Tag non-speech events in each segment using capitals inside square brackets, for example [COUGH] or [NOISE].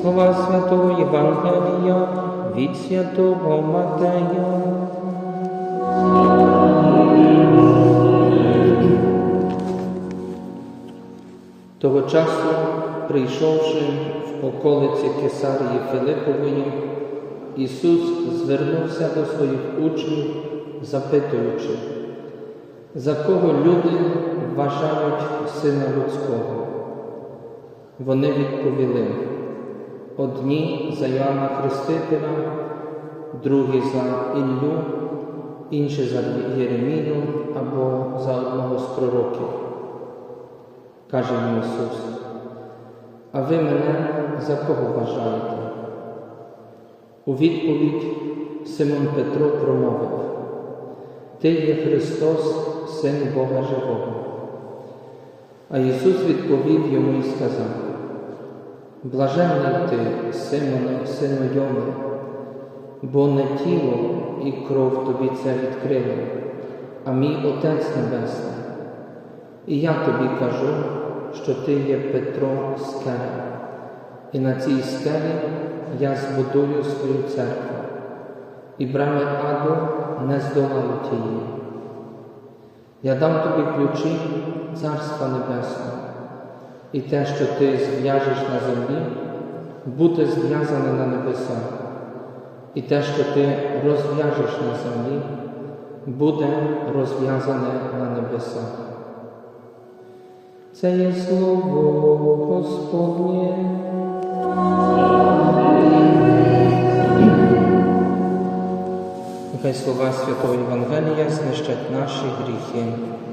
Слова Святого Євангелія від Святого Матея. Того часу, прийшовши в околиці Кесарії Филипової, Ісус звернувся до своїх учнів, запитуючи, за кого люди вважають Сина Людського? Вони відповіли, одні за Йоанна Хрестителя, другі за Іллю, інші за Єремію або за одного з пророків. Каже їм Ісус, а ви мене за кого вважаєте? У відповідь Симон Петро промовив, Ти є Христос, Син Бога Живого. А Ісус відповів йому і сказав, Блаженний ти, Симоне, сину Йони, бо не тіло і кров тобі це відкрили, а мій Отець Небесний. І я тобі кажу, що ти є Петро скеля, і на цій скелі я збудую свою церкву, і брами аду не здолають її. Я дам тобі ключі Царства Небесного, і те, що ти зв'яжеш на землі, буде зв'язане на небесах, і те, що ти розв'яжеш на землі, буде розв'язане на небесах. Це є слово Господнє. Нехай слова Святого Євангелія знищать наші гріхи.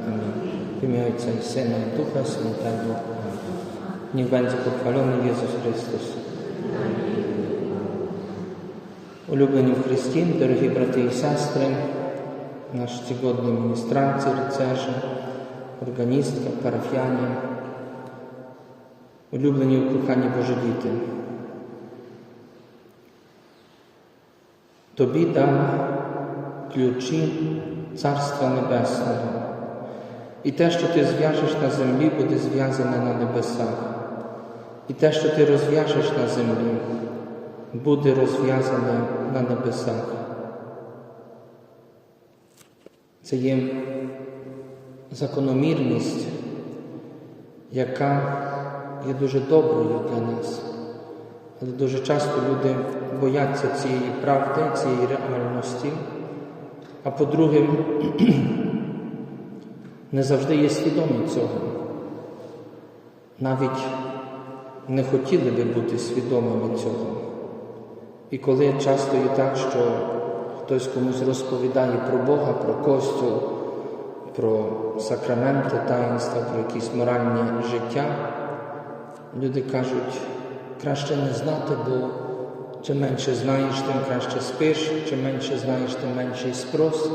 Амінь. Ім'я Отця і Сина і Духа Святого. Амінь. Niech będzie pochwalony Jezus Chrystus. Христі, дорогі брати і сестри, наші цогодні міністранці, рицежі, органістка, парафіяні, улюблені у коханні Божі діти. Тобі дам ключі Царства Небесного. І те, що ти зв'яжеш на землі, буде зв'язане на небесах. І те, що ти розв'яжеш на землі, буде розв'язане на небесах. Це є закономірність, яка є дуже доброю для нас. Але дуже часто люди бояться цієї правди, цієї реальності, а по-друге, не завжди є свідомі цього. Навіть не хотіли би бути свідомими цього. І коли часто є так, що хтось комусь розповідає про Бога, про Костюл, про сакраменти, таїнства, про якісь моральні життя, люди кажуть, краще не знати, бо чим менше знаєш, тим краще спиш, чим менше знаєш, тим менший спрос,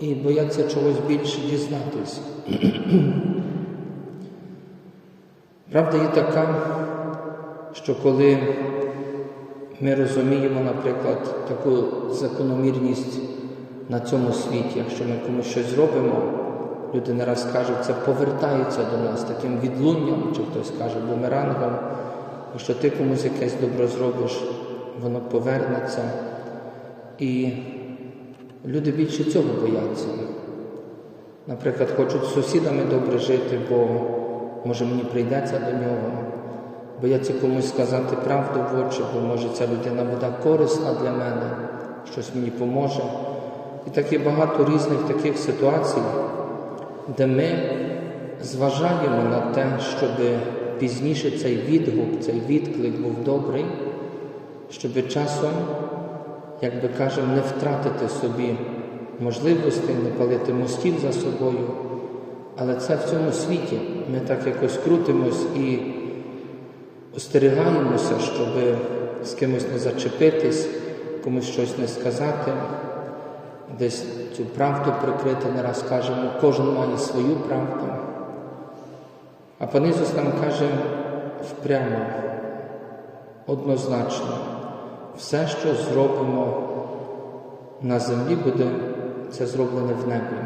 і бояться чогось більше дізнатись. [CLEARS THROAT] Правда є така, що коли ми розуміємо, наприклад, таку закономірність на цьому світі, якщо ми комусь щось зробимо, люди не раз кажуть, це повертається до нас таким відлунням, чи хтось каже бумерангом, що ти комусь якесь добро зробиш, воно повернеться. І люди більше цього бояться. Наприклад, хочуть з сусідами добре жити, бо може мені прийдеться до нього. Бояться комусь сказати правду в очі, бо може ця людина буде корисна для мене, щось мені поможе. І так є багато різних таких ситуацій, де ми зважаємо на те, щоб пізніше цей відгук, цей відклик був добрий, щоб часом, як би кажемо, не втратити собі можливостей, не палити мостів за собою. Але це в цьому світі. Ми так якось крутимось і остерігаємося, щоб з кимось не зачепитись, комусь щось не сказати, десь цю правду прикрити, не раз кажемо, кожен має свою правду. А пан нам каже впрямо, однозначно, все, що зробимо на землі, буде це зроблене в небі.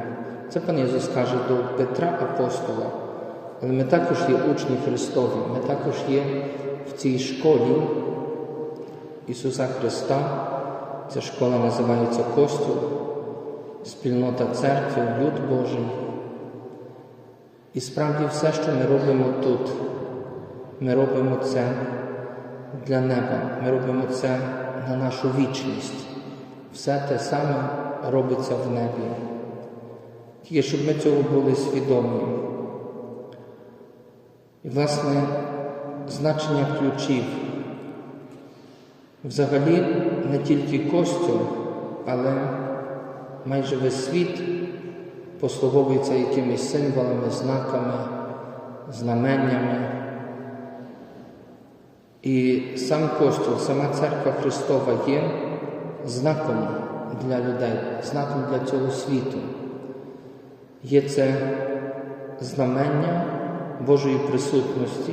Це пан Ісус каже до Петра апостола. Але ми також є учні Христові, ми також є в цій школі Ісуса Христа. Ця школа називається Костюл, спільнота церкви, люд Божий. І справді все, що ми робимо тут, ми робимо це для неба, ми робимо це на нашу вічність. Все те саме робиться в небі. Тільки щоб ми цього були свідомі. І, власне, значення ключів. Взагалі не тільки костюм, але майже весь світ послуговується якимись символами, знаками, знаменнями. І сам костюм, сама церква Христова є знаком для людей, знаком для цього світу. Є це знамення Божої присутності,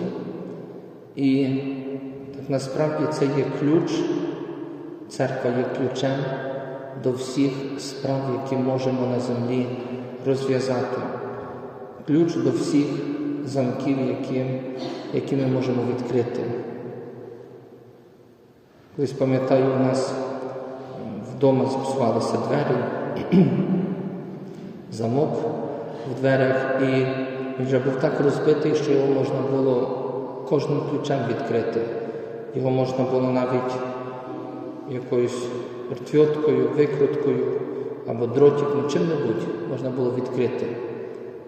і так насправді це є ключ, церква є ключем до всіх справ, які можемо на землі розв'язати, ключ до всіх замків, які, які ми можемо відкрити. Колись пам'ятаю, у нас вдома зіпсувалися двері, [CLEARS THROAT] замок в дверях, і він вже був так розбитий, що його можна було кожним ключем відкрити. Його можна було навіть якоюсь ртвьоткою, викруткою або дротиком, чим-небудь можна було відкрити.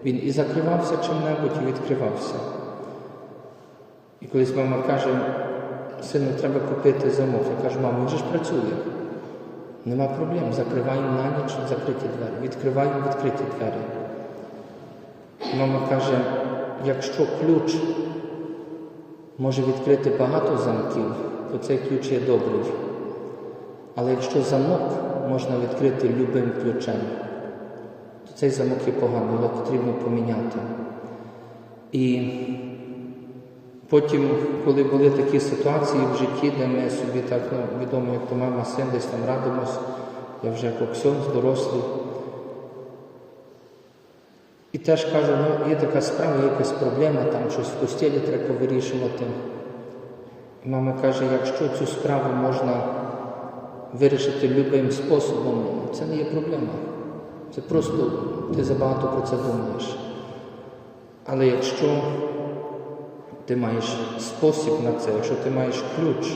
Він і закривався чим-небудь, і відкривався. І колись мама каже, сину, треба купити замок. Я кажу, мамо, він же ж працює. Нема проблем. Закриваємо на ніч закриті двері. Відкриваємо відкриті двері. Мама каже, якщо ключ може відкрити багато замків, то цей ключ є добрий. Але якщо замок можна відкрити любим ключем, то цей замок є поганий, його потрібно поміняти. І потім, коли були такі ситуації в житті, де ми собі так ну, відомо, як то мама син, десь там радимось, я вже як оксьон, дорослий. І теж кажу, ну є така справа, є якась проблема, там щось в постілі треба вирішувати. І мама каже, якщо цю справу можна вирішити любим способом, це не є проблема. Це просто ти забагато про це думаєш. Але якщо ти маєш спосіб на це, якщо ти маєш ключ,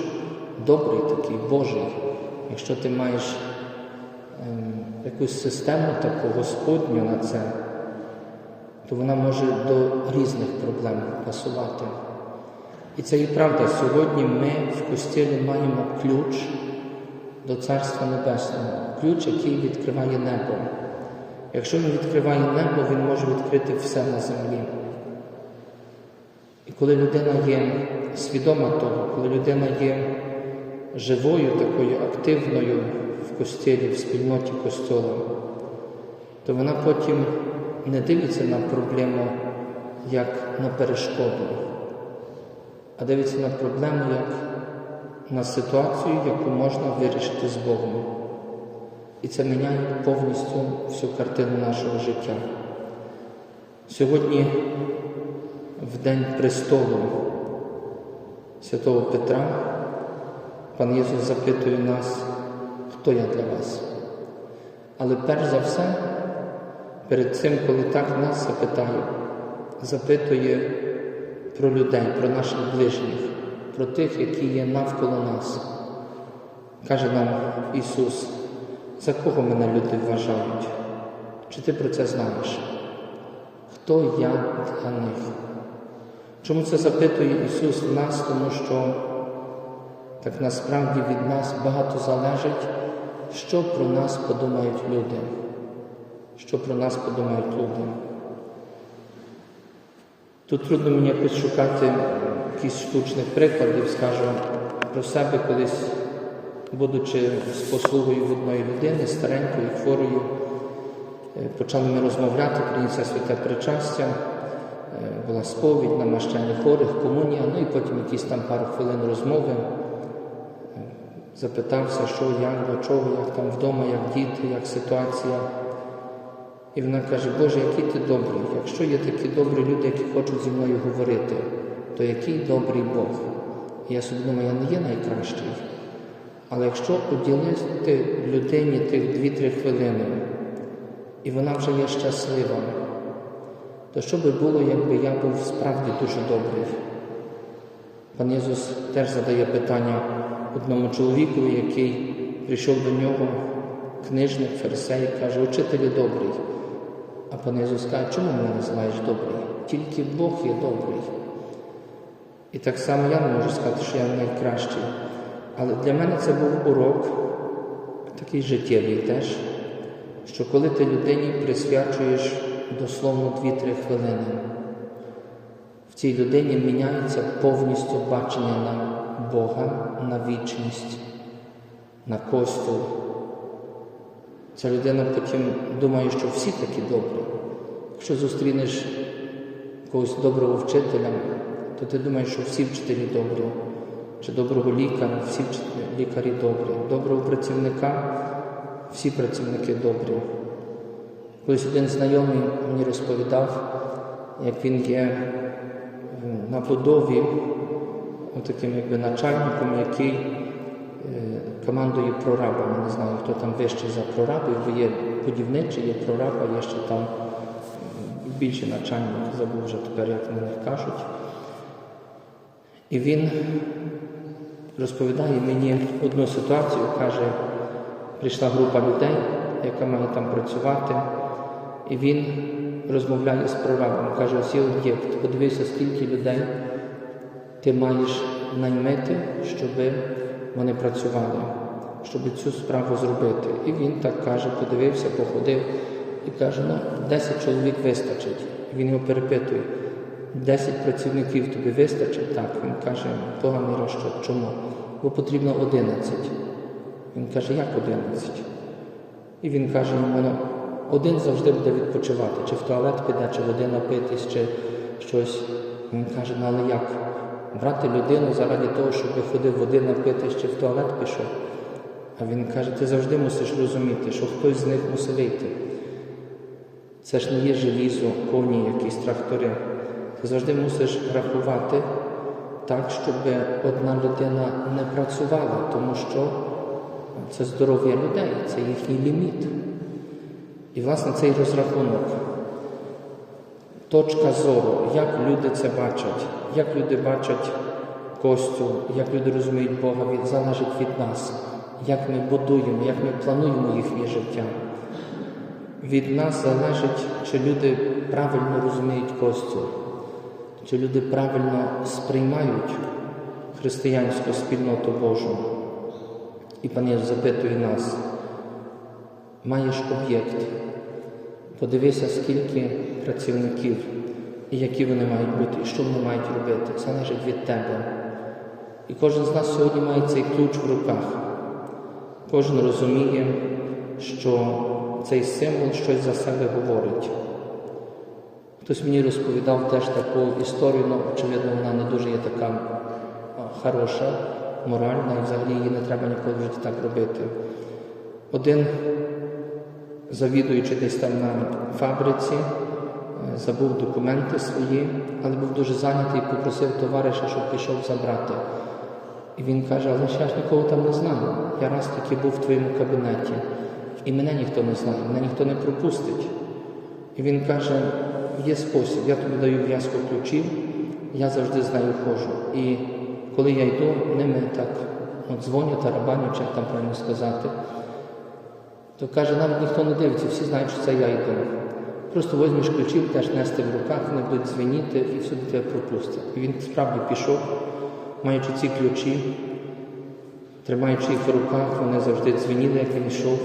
добрий такий, Божий, якщо ти маєш ем, якусь систему таку Господню на це, то вона може до різних проблем пасувати. І це і правда, сьогодні ми в костілі маємо ключ до Царства Небесного, ключ, який відкриває небо. Якщо він відкриває небо, він може відкрити все на землі. Коли людина є свідома того, коли людина є живою, такою активною в костілі, в спільноті костьола, то вона потім не дивиться на проблему як на перешкоду, а дивиться на проблему як на ситуацію, яку можна вирішити з Богом. І це міняє повністю всю картину нашого життя. Сьогодні, в День престолу святого Петра, пан Єсус запитує нас, хто я для вас. Але перш за все, перед цим, коли так нас запитає, запитує про людей, про наших ближніх, про тих, які є навколо нас. Каже нам Ісус, за кого мене люди вважають? Чи ти про це знаєш? Хто я для них? Чому це запитує Ісус в нас? Тому що так насправді від нас багато залежить, що про нас подумають люди. Що про нас подумають люди. Тут трудно мені якось шукати якісь штучних прикладів, скажу про себе колись, будучи з послугою в одної людини, старенької, хворої, почали ми розмовляти, прийняття святе причастя, була сповідь, намащання хворих, комунія, ну і потім якісь там пару хвилин розмови. Запитався, що, як, до чого, як там вдома, як діти, як ситуація. І вона каже, Боже, який ти добрий. Якщо є такі добрі люди, які хочуть зі мною говорити, то який добрий Бог? І я собі думаю, я не є найкращий. Але якщо уділити людині тих 2-3 хвилини, і вона вже є щаслива, то що би було, якби я був справді дуже добрий? Пан Єсус теж задає питання одному чоловіку, який прийшов до нього, книжник, фарисей, каже, учителю добрий. А пан Ісус каже, чому мене називаєш добрий? Тільки Бог є добрий. І так само я не можу сказати, що я найкращий. Але для мене це був урок, такий життєвий теж, що коли ти людині присвячуєш дословно 2-3 хвилини, в цій людині міняється повністю бачення на Бога, на вічність, на Костюл. Ця людина потім думає, що всі такі добрі. Якщо зустрінеш когось доброго вчителя, то ти думаєш, що всі вчителі добрі, чи доброго лікаря, всі лікарі добрі, доброго працівника, всі працівники добрі. Колись один знайомий мені розповідав, як він є на будові таким якби начальником, який командує прорабами. Не знаю, хто там вищий за прорабів, бо є будівничий, є прораб, а є ще там більший начальник, забув вже тепер, як на них кажуть. І він розповідає мені одну ситуацію, каже, прийшла група людей, яка має там працювати, і він розмовляє з прорабом, каже, ось є об'єкт, подивися, скільки людей ти маєш наймити, щоби вони працювали, щоб цю справу зробити. І він так каже, подивився, походив і каже, ну, 10 чоловік вистачить. І він його перепитує, 10 працівників тобі вистачить? Так. Він каже, поганий розчот. Чому? Бо потрібно 11. Він каже, як 11? І він каже йому, один завжди буде відпочивати, чи в туалет піде, чи води напитись, чи щось. Він каже, ну але як? брати людину заради того, щоб ходив води напити, чи в туалет пішов. А він каже, ти завжди мусиш розуміти, що хтось з них мусить вийти. Це ж не є желізо, коні, якісь трактори. Ти завжди мусиш рахувати так, щоб одна людина не працювала, тому що це здоров'я людей, це їхній ліміт. І, власне, цей розрахунок точка зору, як люди це бачать, як люди бачать Костю, як люди розуміють Бога, від, залежить від нас, як ми будуємо, як ми плануємо їхнє життя. Від нас залежить, чи люди правильно розуміють Костю, чи люди правильно сприймають християнську спільноту Божу. І пан Єс запитує нас, маєш об'єкт. Подивися, скільки працівників і які вони мають бути, і що вони мають робити, Це залежить від тебе. І кожен з нас сьогодні має цей ключ в руках. Кожен розуміє, що цей символ щось за себе говорить. Хтось мені розповідав теж таку історію, але, очевидно, вона не дуже є така хороша, моральна, і взагалі її не треба ніколи в житті так робити. Один завідуючи десь там на фабриці, е, забув документи свої, але був дуже зайнятий і попросив товариша, щоб пішов забрати. І він каже, але ще ж нікого там не знаю. Я раз таки був в твоєму кабінеті, і мене ніхто не знає, мене ніхто не пропустить. І він каже, є спосіб, я тобі даю в'язку ключів, я завжди з нею ходжу. І коли я йду, ними так от дзвоню, тарабаню, чи як там правильно сказати. То каже, навіть ніхто не дивиться, всі знають, що це я йду. Просто візьмеш ключів, теж нести в руках, вони будуть дзвеніти і всюди тебе пропустять. І він справді пішов, маючи ці ключі, тримаючи їх в руках, вони завжди дзвеніли, як він йшов.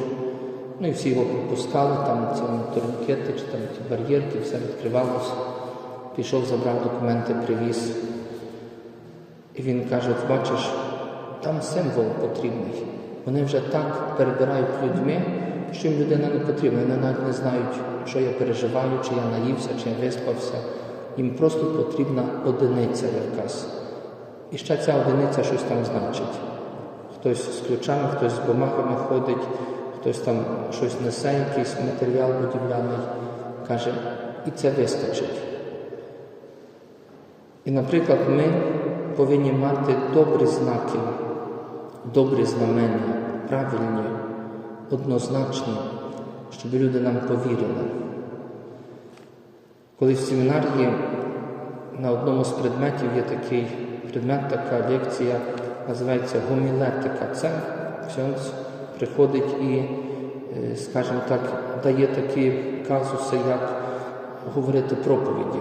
Ну і всі його пропускали, там ці турнікети чи там ті бар'єрки, все відкривалося. Пішов, забрав документи, привіз. І він каже, от бачиш, там символ потрібний. Вони вже так перебирають людьми, що їм людина не потрібна. Вони навіть не знають, що я переживаю, чи я наївся, чи я виспався. Їм просто потрібна одиниця якась. І ще ця одиниця щось там значить. Хтось з ключами, хтось з бумагами ходить, хтось там щось несе, якийсь матеріал будівляний, каже, і це вистачить. І, наприклад, ми повинні мати добрі знаки, добрі знамення, правильні, однозначні, щоб люди нам повірили. Коли в семінарії на одному з предметів є такий предмет, така лекція, називається гомілетика. Це ксьонц приходить і, е, скажімо так, дає такі казуси, як говорити проповіді,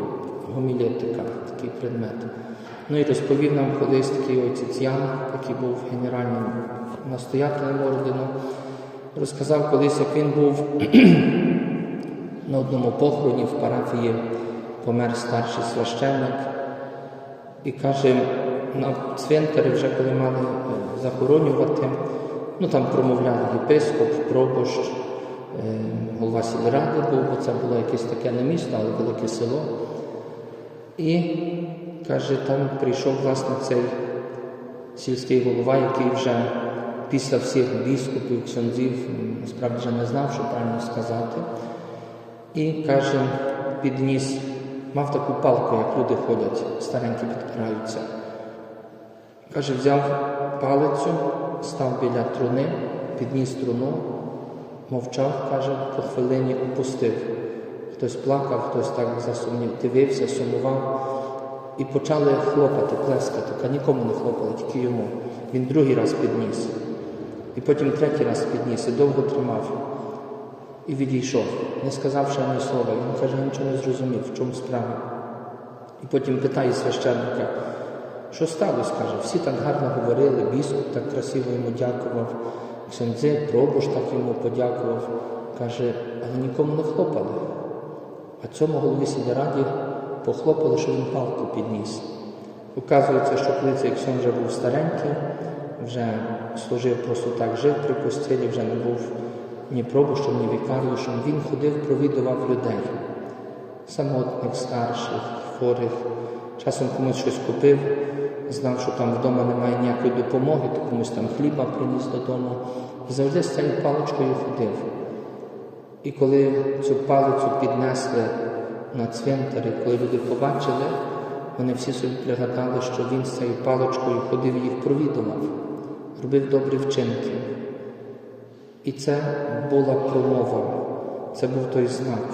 гомілетика, такий предмет. Ну і розповів нам колись такий отець Ян, який був генеральним настоятелем ордену, розказав колись, як він був [CLEARS THROAT] на одному похороні в парафії помер старший священник і каже, на цвинтарі вже коли мали е, захоронювати, ну там промовляв єпископ, пробощ, е, голова сільради був, бо це було якесь таке не місто, але велике село. І каже, там прийшов власне цей сільський голова, який вже після всіх біскупів, ксьонзів, м, справді вже не знав, що правильно сказати. І каже, підніс, мав таку палку, як люди ходять, старенькі підпираються. Каже, взяв палицю, став біля труни, підніс труну, мовчав, каже, по хвилині опустив. Хтось плакав, хтось так засумнів, дивився, сумував. І почали хлопати, плескати, та нікому не хлопали, тільки йому. Він другий раз підніс. І потім третій раз підніс і довго тримав. І відійшов, не сказавши ані слова. Він каже, нічого не зрозумів, в чому справа. І потім питає священника, що сталося? каже, всі так гарно говорили, біскуп так красиво йому дякував, ксензи, пробуш так йому подякував. Каже, але нікому не хлопали. А цьому голові сільраді похлопали, що він палку підніс. Оказується, що коли цей ксьон вже був старенький, вже служив просто так, жив при постелі, вже не був ні пробущем, ні вікаріушем. Він ходив, провідував людей, самотних, старших, хворих. Часом комусь щось купив, знав, що там вдома немає ніякої допомоги, то комусь там хліба приніс додому. І завжди з цією паличкою ходив. І коли цю палицю піднесли на цвинтарі, коли люди побачили, вони всі собі пригадали, що він з цією паличкою ходив їх провідував, робив добрі вчинки. І це була промова, це був той знак.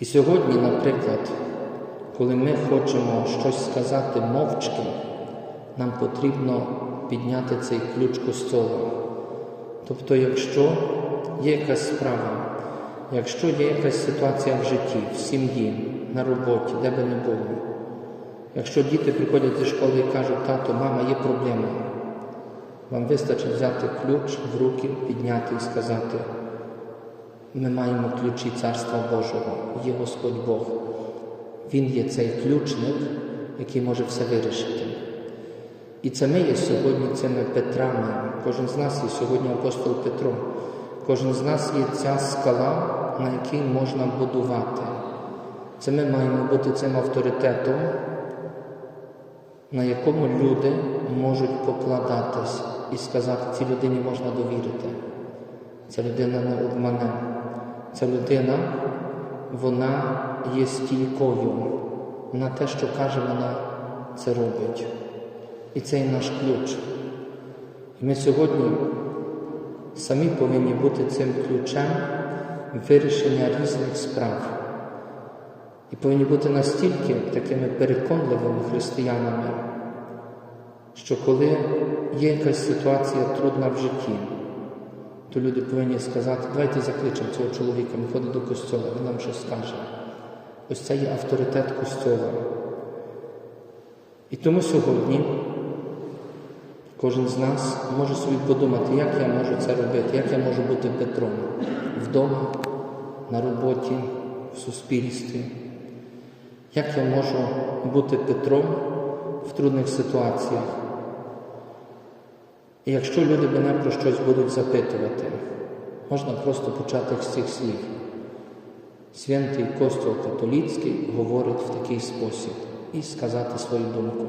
І сьогодні, наприклад, коли ми хочемо щось сказати мовчки, нам потрібно підняти цей ключ костьола. Тобто, якщо є якась справа, якщо є якась ситуація в житті, в сім'ї, на роботі, де би не було, якщо діти приходять зі школи і кажуть, тато, мама, є проблема, вам вистачить взяти ключ в руки, підняти і сказати, ми маємо ключі Царства Божого, є Господь Бог. Він є цей ключник, який може все вирішити. І це ми є сьогодні цими Петрами. Кожен з нас є сьогодні апостол Петро. Кожен з нас є ця скала, на якій можна будувати. Це ми маємо бути цим авторитетом, на якому люди можуть покладатись і сказати, цій людині можна довірити. Ця людина не обмане. Ця людина, вона є стійкою. Вона те, що каже, вона це робить. І це є наш ключ. І ми сьогодні самі повинні бути цим ключем вирішення різних справ. І повинні бути настільки такими переконливими християнами, що коли є якась ситуація трудна в житті, то люди повинні сказати, давайте закличемо цього чоловіка, він ходить до костьола, він нам щось скаже. Ось це є авторитет костьола. І тому сьогодні кожен з нас може собі подумати, як я можу це робити, як я можу бути Петром вдома, на роботі, в суспільстві. Як я можу бути Петром в трудних ситуаціях? І якщо люди мене про щось будуть запитувати, можна просто почати з цих слів. Святий Костюл католіцький говорить в такий спосіб і сказати свою думку.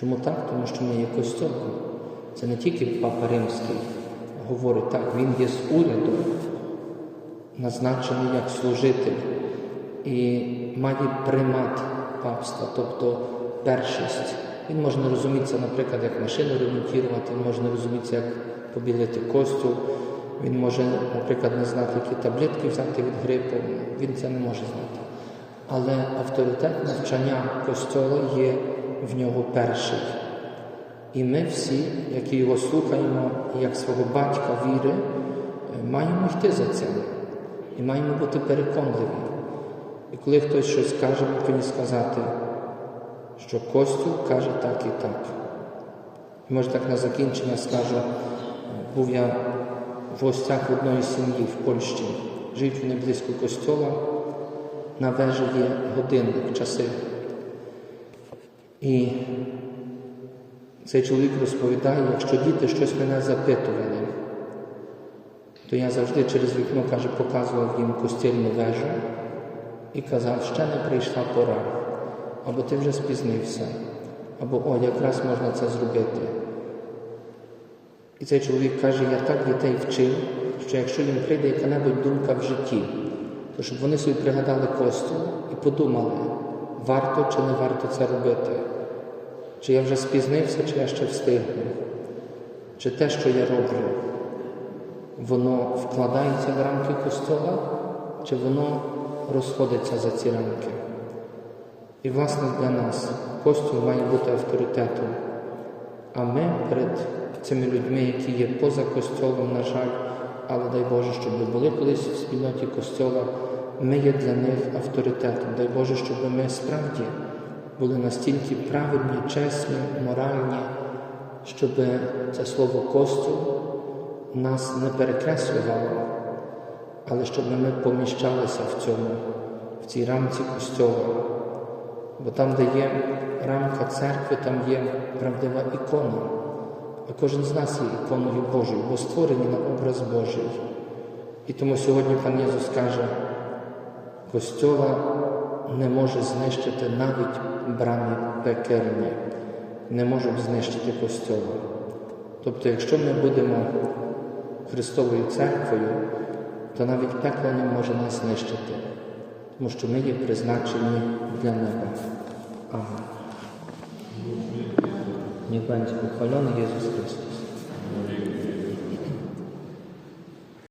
Чому так? Тому що ми є костюлом. Це не тільки Папа Римський говорить, так, він є з уряду, назначений як служитель і має примат папства, тобто першість. Він може не розумітися, наприклад, як машину ремонтувати, він може не розумітися, як побілити костюм, він може, наприклад, не знати, які таблетки взяти від грипу, він це не може знати. Але авторитет навчання Костьола є в нього перший. І ми всі, які його слухаємо, як свого батька віри, е, маємо йти за цим. І маємо бути переконливі. І коли хтось щось каже, ми повинні сказати, що Костюл каже так і так. І може так на закінчення скажу, був я в гостях одної сім'ї в Польщі. Живуть вони близько костьола, на вежі є годинник, часи. І цей чоловік розповідає, якщо діти щось мене запитували, то я завжди через вікно, каже, показував їм костільну вежу і казав, ще не прийшла пора, або ти вже спізнився, або о, якраз можна це зробити. І цей чоловік каже, я так дітей вчив, що якщо їм прийде яка-небудь думка в житті, то щоб вони собі пригадали костюм і подумали, варто чи не варто це робити. Чи я вже спізнився, чи я ще встигну, чи те, що я роблю, воно вкладається в рамки костюла, чи воно розходиться за ці рамки. І, власне, для нас костюм має бути авторитетом. А ми перед цими людьми, які є поза костюлом, на жаль, але дай Боже, щоб ми були колись в спільноті костюла, ми є для них авторитетом. Дай Боже, щоб ми справді були настільки праведні, чесні, моральні, щоб це слово костюм нас не перекреслювало, але щоб ми поміщалися в цьому, в цій рамці костюла. Бо там, де є рамка церкви, там є правдива ікона. А кожен з нас є іконою Божою, бо створені на образ Божий. І тому сьогодні пан Єсус каже, костьола не може знищити навіть брамі пекельні, не можуть знищити костьола. Тобто, якщо ми будемо Христовою церквою, то навіть пекло не може нас знищити, тому що ми є призначені для неба. Амінь. Niech będzie Ісус Chrystus.